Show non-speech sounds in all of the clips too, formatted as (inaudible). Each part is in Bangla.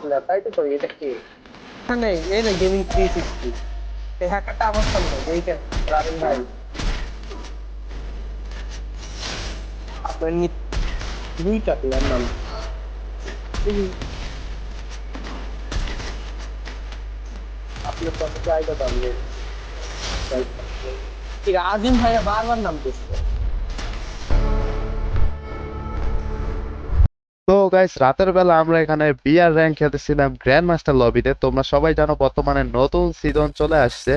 প্লেয়ার তাই তো এটা কে? এখানে এই না গেমিং থ্রি সিক্সটি এই হ্যাকারটা আমার দুইটা প্লেয়ার নাম। আপনার ঠিক আছে, আজিম ভাইয়া বারবার নাম দিচ্ছে। তো গাইস রাতের বেলা আমরা এখানে বিআর র্যাঙ্ক খেলতেছিলাম গ্র্যান্ড মাস্টার লবিতে তোমরা সবাই জানো বর্তমানে নতুন সিজন চলে আসছে।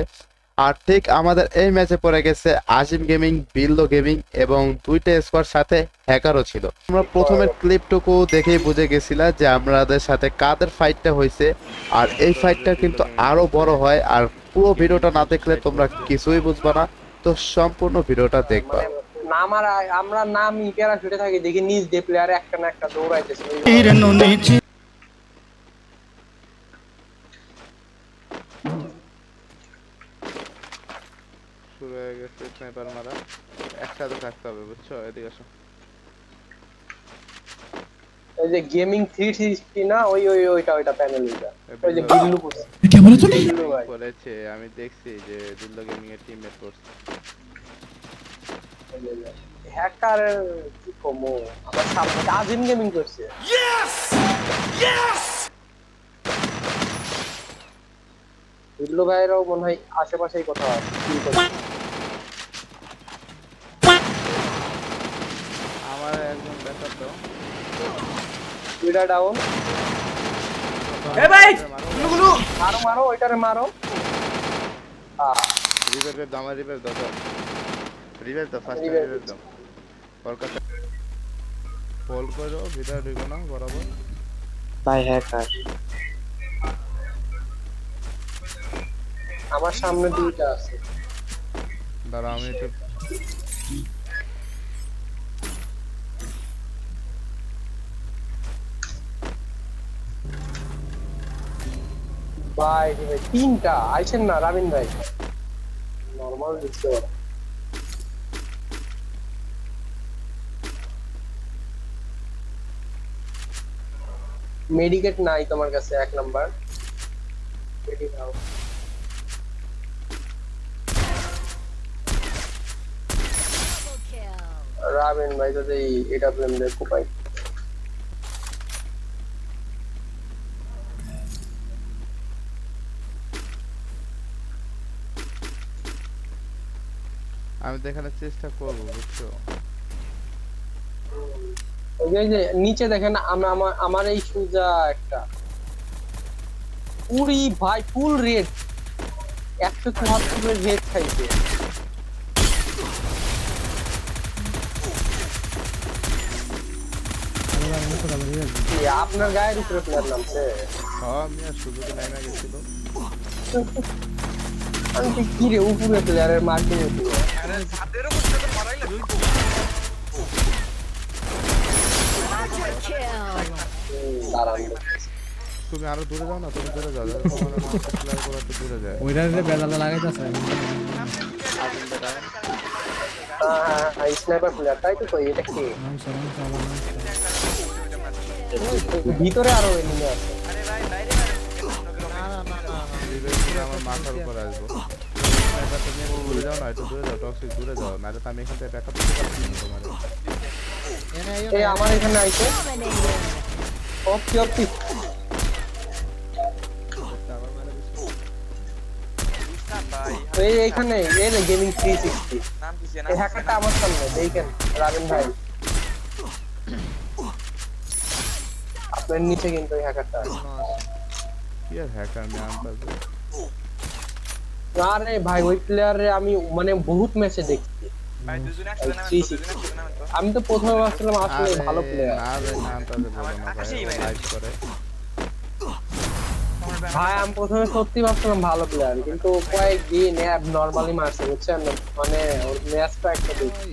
আর ঠিক আমাদের এই ম্যাচে পড়ে গেছে আজিম গেমিং বিল্লো গেমিং এবং দুইটা স্কোয়ার সাথে হ্যাকারও ছিল। আমরা প্রথমের ক্লিপটুকু দেখেই বুঝে গেছিলাম যে আমাদের সাথে কাদের ফাইটটা হয়েছে। আর এই ফাইটটা কিন্তু আরও বড় হয়। আর পুরো ভিডিওটা না দেখলে তোমরা কিছুই বুঝবে না। তো সম্পূর্ণ ভিডিওটা দেখবা। আমরা থাকি দেখি নিজ একটা না একটা দৌড়াইতেছে। শুরু হয়ে গেছে স্নাইপার মারা। একসাথে থাকতে হবে বুঝছ? এদিকে আসো। যে গেমিং 360 না ওই ওই ওইটা ওইটা প্যানেল ওইটা ওই যে বিল্লু বলেছে আমি দেখছি যে বিল্লু গেমিং এর টিমমেট করছে। হ্যাকার কি কমো? আমার সামনে আজিম গেমিং করছে। ইয়েস ইয়েস বিল্লু ভাইয়েরও মনে হয় আশেপাশেই কথা আছে আমার একজন ব্যাকআপ দাও দুইটা ডাউন এ ভাই! গুলু গুলু মারো মারো ওইটারে মারো। রিভারের দাম রিভার দাও। রিভাইভ দাও ফার্স্ট রিভাইভ দাও কলকাতা হোল্ড করো ভিতরে ঢুকো না বরাবর ভাই হ্যাকার আমার সামনে দুইটা আছে। দাঁড়া আমি একটু ভাই তিনটা। আইছেন না রাবিন ভাই? নরমাল দিচ্ছে ওরা। মেডিকেট নাই তোমার কাছে, এক নাম্বার। নাও রাবেন ভাই যদি এটা প্লেন দেয়, কোপাই। আমি দেখানোর চেষ্টা করব, বুঝছ? ওই যে- যে নিচে দেখেন আমার আমার এই সুজা একটা। পুরি ভাই ফুল রেড একশো চুয়াত্তরের রেড খাইছে আপনার গায়ের উপরে প্লেয়ার নামছে? হ্যাঁ আমি কি রে উপরে প্লেয়ারের মার্কিং হচ্ছে দাঁড়ান তুমি আরও দূরে যাও না তুমি দূরে যাও যাতে মাস্টার করা তো দূরে যায়। যে লাগাইতাছে স্নাইপার প্লেয়ার তাই তো কই এটা কি? ভিতরে আরও এনিমি আছে। আমার মাথার উপর আসব। স্নাইপার তুমি দূরে যাও না একটু দূরে যাও টক্সিক দূরে যাও নাহলে তো আমি এখান থেকে ব্যাকআপ দিতে পারছি তোমার। এই আমার এখানে আইছে। অপি অপি এই এইখানে এই যে গেমিং 360 এই হ্যাকারটা আমার সামনে দেখেন রাবেন ভাই। আপনার নিচে কিন্তু এই হ্যাকারটা কি আর হ্যাকার আমি আনতাম আরে ভাই ওই প্লেয়ারে আমি মানে বহুত ম্যাচে দেখছি। আমি তো প্রথমে ভাবছিলাম আসলে ভালো প্লেয়ার ভাই আমি প্রথমে সত্যি ভাবছিলাম ভালো প্লেয়ার কিন্তু কয়েক দিন অ্যাব নরমালি মারছে বুঝছেন? মানে ওর ম্যাচটা একটা দেখছি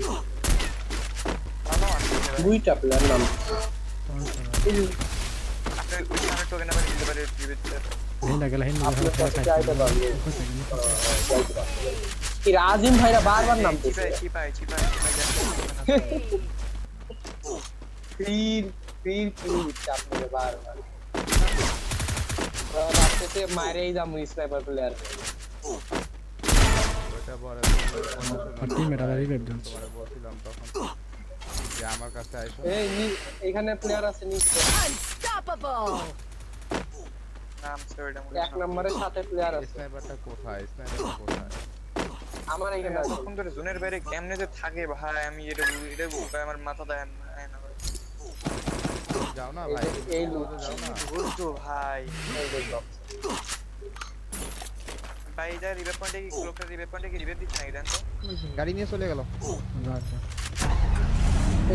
দুইটা প্লেয়ার নাম। হিন্দা গেলা হিন্দা কি রাজিম ভাইরা বারবার নাম দিচ্ছে ফির ফির ফির দিচ্ছে আপনাকে বারবার রাস্তাতে মারেই যাব স্নাইপার প্লেয়ার রিভাইভ বলছিলাম তখন যে আমার কাছে এই এখানে প্লেয়ার আছে নিচে এক নম্বরের সাথে প্লেয়ার আছে স্নাইপারটা কোথায় স্নাইপারটা কোথায় আমার এখানে এতক্ষণ ধরে জোনের বাইরে কেমনে যে থাকে ভাই আমি এটা এটা ভাই আমার মাথা দেয় না ভাই। যাও না ভাই এই loot। যাও না ভাই। ভাই যা রিভার পয়েন্টে কি লোকটা রিভার পয়েন্টে কি রিভার দিচ্ছে নাকি জানতো গাড়ি নিয়ে চলে গেল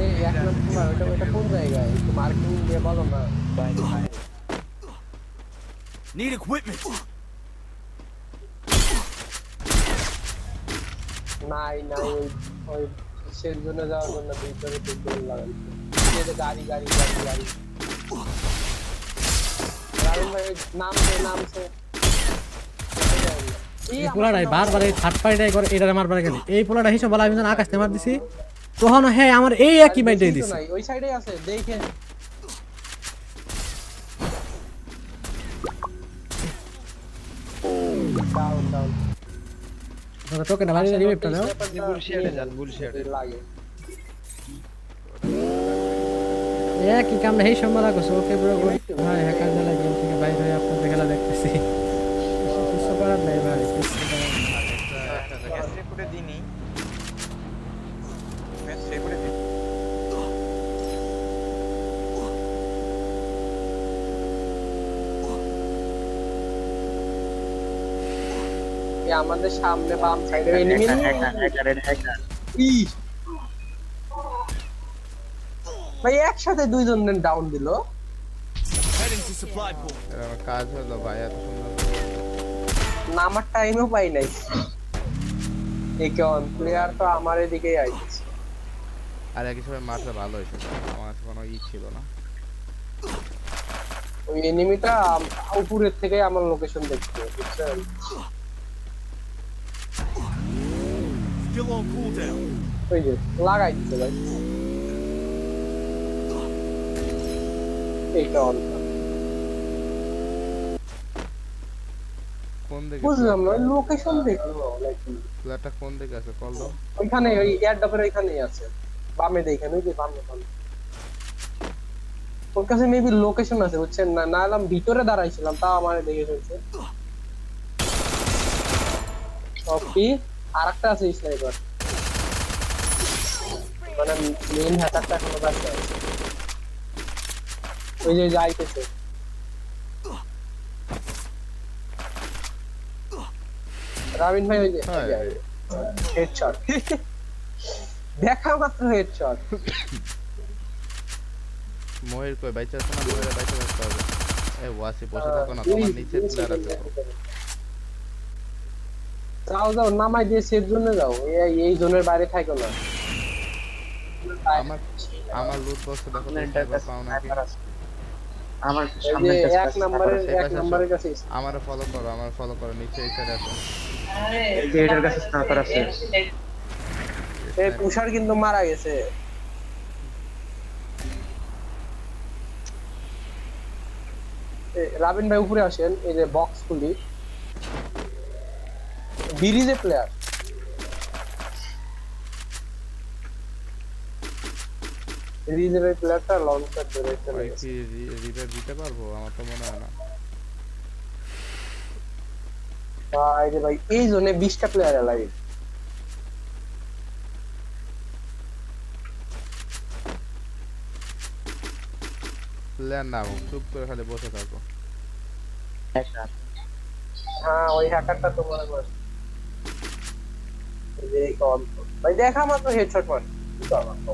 এই এক নম্বর ওটা ওটা কোন জায়গায় একটু মার্কিং দিয়ে বলো না Need equipment. নাই নাই ওই ওই সের জন্য যাওয়ার জন্য ভিতরে এই যে গাড়ি গাড়ি গাড়ি গাড়ি। রাহুল ভাই নামছে নামছে। এই পোলাটাই বারবার এই থার্ড পার্টিটাই করে এটা মারবার গেলে এই পোলাটা হিসেবে বলা আমি আকাশ থেকে মার দিছি তখন হ্যাঁ আমার এই একই মাইন্ডে দিছে ওই সাইডে আছে দেখে। ডাউন ডাউন তোরা টোকেনটা বাড়ি রিভাইভটা দাও বুলশিয়াটে যান বুলশিয়াটে লাগে এ কি কাম নাই সময় লাগছে ওকে ব্রো ভাই হ্যাকার জ্বালা গেম থেকে বাইরে হয়ে আপনাদের খেলা দেখতেছি কিছু করার নাই ভাই কিছু করার নাই। একটা দিনই আমাদের সামনে বাম সাইডে এনিমি ভাই একসাথে দুইজন ডাউন দিল। Heading to supply point. এটা আমার কাজ হলো ভাই এত সুন্দর। নামার টাইমও পাই নাই। এই কেমন প্লেয়ার তো আমার এদিকেই আইছে। আর এক হিসেবে মারতে ভালো হয়েছে। আমার কাছে কোনো ই ছিল না। ওই এনিমিটা উপরের থেকে আমার লোকেশন দেখছে বুঝছেন? Still on cooldown. ওই যে লাগাই দিতে ভাই এইটা অন কোন দিকে? বুঝলাম না লোকেশন দেখল নাকি কোন দিকে আছে? কল দাও। ওইখানে ওই এয়ারডপের ওইখানেই আছে। বামে দেখেন ওই যে বামে বামে। ওর কাছে মেবি লোকেশন আছে বুঝছেন না? না এলাম ভিতরে দাঁড়াইছিলাম তাও আমার দেখে ফেলছে কপি আর একটা আছে স্নাইপার মানে মেইন হ্যাকারটা এখনও বাকি আছে ওই যে যাইতেছে রাবিন ভাই ওই যে হ্যাঁ হেডশট দেখা মাত্র হেডশট মহির কই? বাইচা আছে না? মহির বাইচা থাকতে হবে। এই ওয়াসি বসে থাকো না তোমার নিচে প্লেয়ার আছে। তো। যাও যাও নামাই দিয়ে সেট জোনে যাও। এই এই জোনের বাইরে থাকো না। আমার আমার লুট বক্স দেখো পাও নাকি? আমার এই সামনে এক নম্বরের এক নম্বরের কাছে আমারে ফলো করো আমার ফলো করো নিচে এই সাইডে আছে এই এটার কাছে স্নাইপার আছে। এই তুষার কিন্তু মারা গেছে। রাবিন ভাই উপরে আসেন এই যে বক্স খুলি। বিরিজে প্লেয়ার বিরিজের ওই প্লেয়ারটা লঞ্চার ধরে চলে গেছে। কি দিতে পারব? আমার তো মনে হয় না। ভাই রে ভাই এই জোনে বিশটা প্লেয়ার লাইভ প্লেয়ার না হোক চুপ করে খালি বসে থাকো। হ্যাঁ ওই হ্যাকারটা তো মনে কর এই যে এই কল ভাই দেখা মাত্র হেডশট মার কি করবা তো?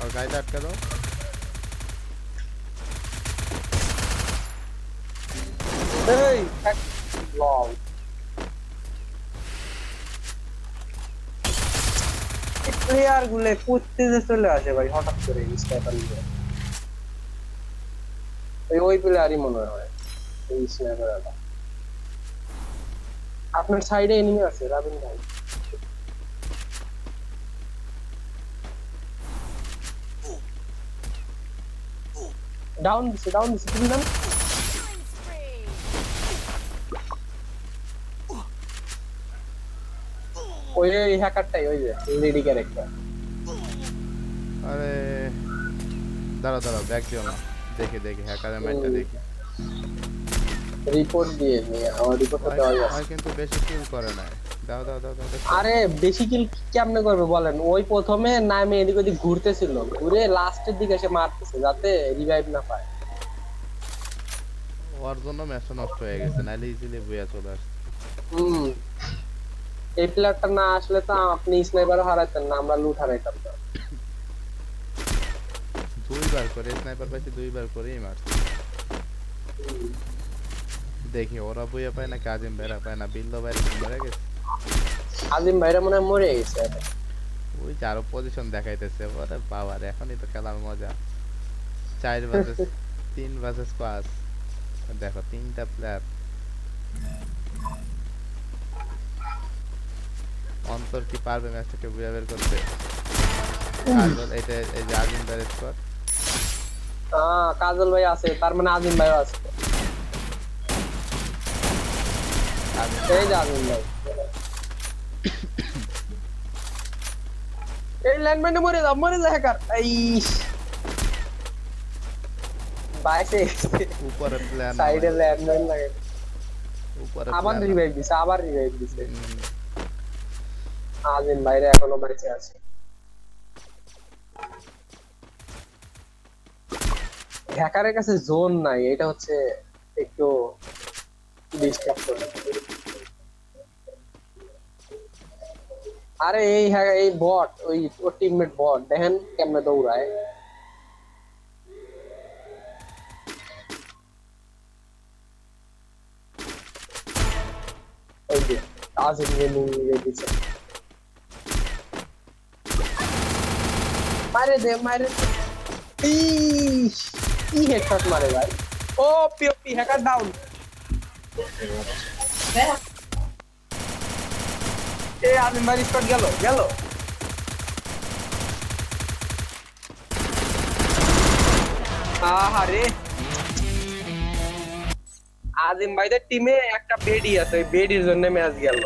আর গাড়িটা আটকে দাও এই হ্যাক লং প্লেয়ারগুলো করতে যে চলে আসে ভাই হঠাৎ করে স্নাইপার নিয়ে ওই ওই প্লেয়ারই মনে হয় এই স্নাইপারটা আপনার সাইডে এনিমি আছে, রাবিন ভাই। ডাউন দিছে ডাউন দিছে, তুমি জানো? ওই ওই হ্যাকারটাই ওই যে লেডি ক্যারেক্টার আরে দাঁড়া দাঁড়া ব্যাক দিও না। দেখি দেখি হ্যাকারের ম্যাচটা দেখি। রিপোর্ট দিয়ে নিয়ে আমার রিপোর্টটা দেওয়া ওই কিন্তু বেশি কিল করে না। দাও দাও দাও দাও আরে বেশি কিল কেমনে করবে বলেন? ওই প্রথমে নামে এদিক ওদিক ঘুরতেছিল। ঘুরে লাস্টের দিকে এসে মারতেছে যাতে রিভাইভ না পায়। ওর জন্য ম্যাচটা নষ্ট হয়ে গেছে নাহলে ইজিলি বইয়া চলে আসছে হুম। এই প্লেয়ারটা না আসলে তো আপনি স্নাইপারও হারাইতেন না আমরা লুট হারাইতাম না দুইবার করে স্নাইপার পাইছি দুইবার করেই মারছি। দেখি ওরা বইয়া পায় না কাজিম বেড়া পায় না? বিল্লো বাইরে মেরে গেছে? আজিম ভাইরা মনে হয় মরে গেছে। ওই যে আরও পজিশন দেখাইতেছে। ওরে বাবা রে এখনই তো খেলার মজা। চার ভার্সেস (laughs) তিন ভার্সেস পাঁচ। দেখো তিনটা প্লেয়ার অন্তর কি পারবে ম্যাচটাকে বুঝে বের করতে? এই যে আজিম দারের স্কোর কাজল ভাই আছে তার মানে আজিম ভাইও আছে। এই যে আজিম ভাই। এই ল্যান্ডমাইনে মরে যা মরে যা হ্যাকার এই বাইসে উপরে প্লেয়ার সাইডে ল্যান্ডমাইন লাগে। উপরে আবার রিভাইভ দিছে আবার রিভাইভ দিছে। আজিম ভাইরা এখনও বেঁচে আছে। হ্যাকারের কাছে জোন নাই, এটা হচ্ছে একটু ডিস্টার্ব করে আরে এই হ্যাঁ এই বট ওই ওর টিমমেট বট দেখেন কেমনে দৌড়ায়। ওই গেমিং দিচ্ছে। মারে দে মারে দে। কি হেডশট মারে ভাই? ও, পিওপি হ্যাকার ডাউন এ আজিম ভাই স্পট গেল গেল। আহারে। আজিম ভাইদের টিমে একটা বেডি আছে, ওই বেডির জন্য ম্যাচ গেল।